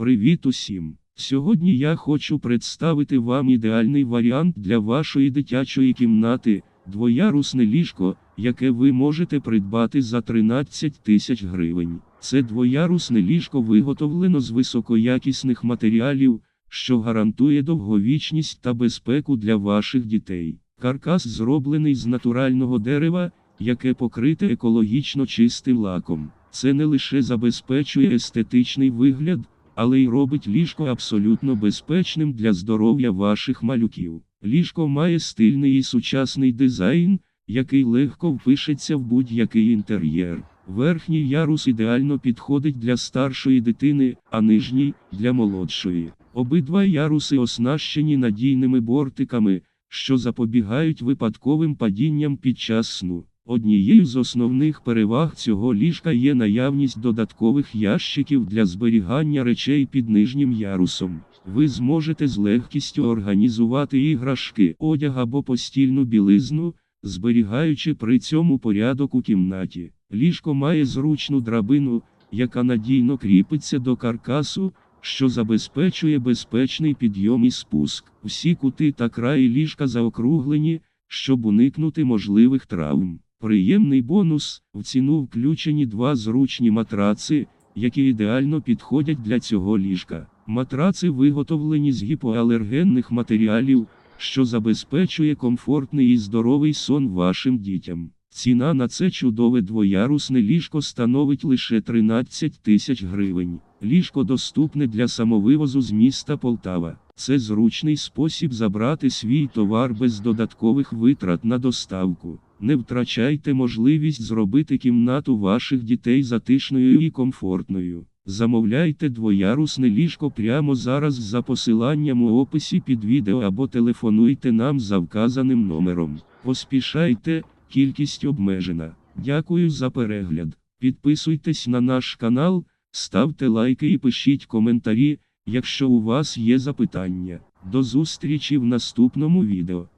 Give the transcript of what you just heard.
Привіт усім! Сьогодні я хочу представити вам ідеальний варіант для вашої дитячої кімнати двоярусне ліжко, яке ви можете придбати за 13 тисяч гривень. Це двоярусне ліжко виготовлено з високоякісних матеріалів, що гарантує довговічність та безпеку для ваших дітей. Каркас зроблений з натурального дерева, яке покрите екологічно чистим лаком. Це не лише забезпечує естетичний вигляд, але й робить ліжко абсолютно безпечним для здоров'я ваших малюків. Ліжко має стильний і сучасний дизайн, який легко впишеться в будь-який інтер'єр. Верхній ярус ідеально підходить для старшої дитини, а нижній для молодшої. Обидва яруси оснащені надійними бортиками, що запобігають випадковим падінням під час сну. Однією з основних переваг цього ліжка є наявність додаткових ящиків для зберігання речей під нижнім ярусом. Ви зможете з легкістю організувати іграшки, одяг або постільну білизну, зберігаючи при цьому порядок у кімнаті. Ліжко має зручну драбину, яка надійно кріпиться до каркасу, що забезпечує безпечний підйом і спуск. Всі кути та краї ліжка заокруглені, щоб уникнути можливих травм. Приємний бонус в ціну включені два зручні матраци, які ідеально підходять для цього ліжка. Матраци виготовлені з гіпоалергенних матеріалів, що забезпечує комфортний і здоровий сон вашим дітям. Ціна на це чудове двоярусне ліжко становить лише 13 тисяч гривень. Ліжко доступне для самовивозу з міста Полтава. Це зручний спосіб забрати свій товар без додаткових витрат на доставку. Не втрачайте можливість зробити кімнату ваших дітей затишною і комфортною. Замовляйте двоярусне ліжко прямо зараз за посиланням у описі під відео або телефонуйте нам за вказаним номером. Поспішайте, кількість обмежена. Дякую за перегляд. Підписуйтесь на наш канал, ставте лайки і пишіть коментарі, якщо у вас є запитання. До зустрічі в наступному відео.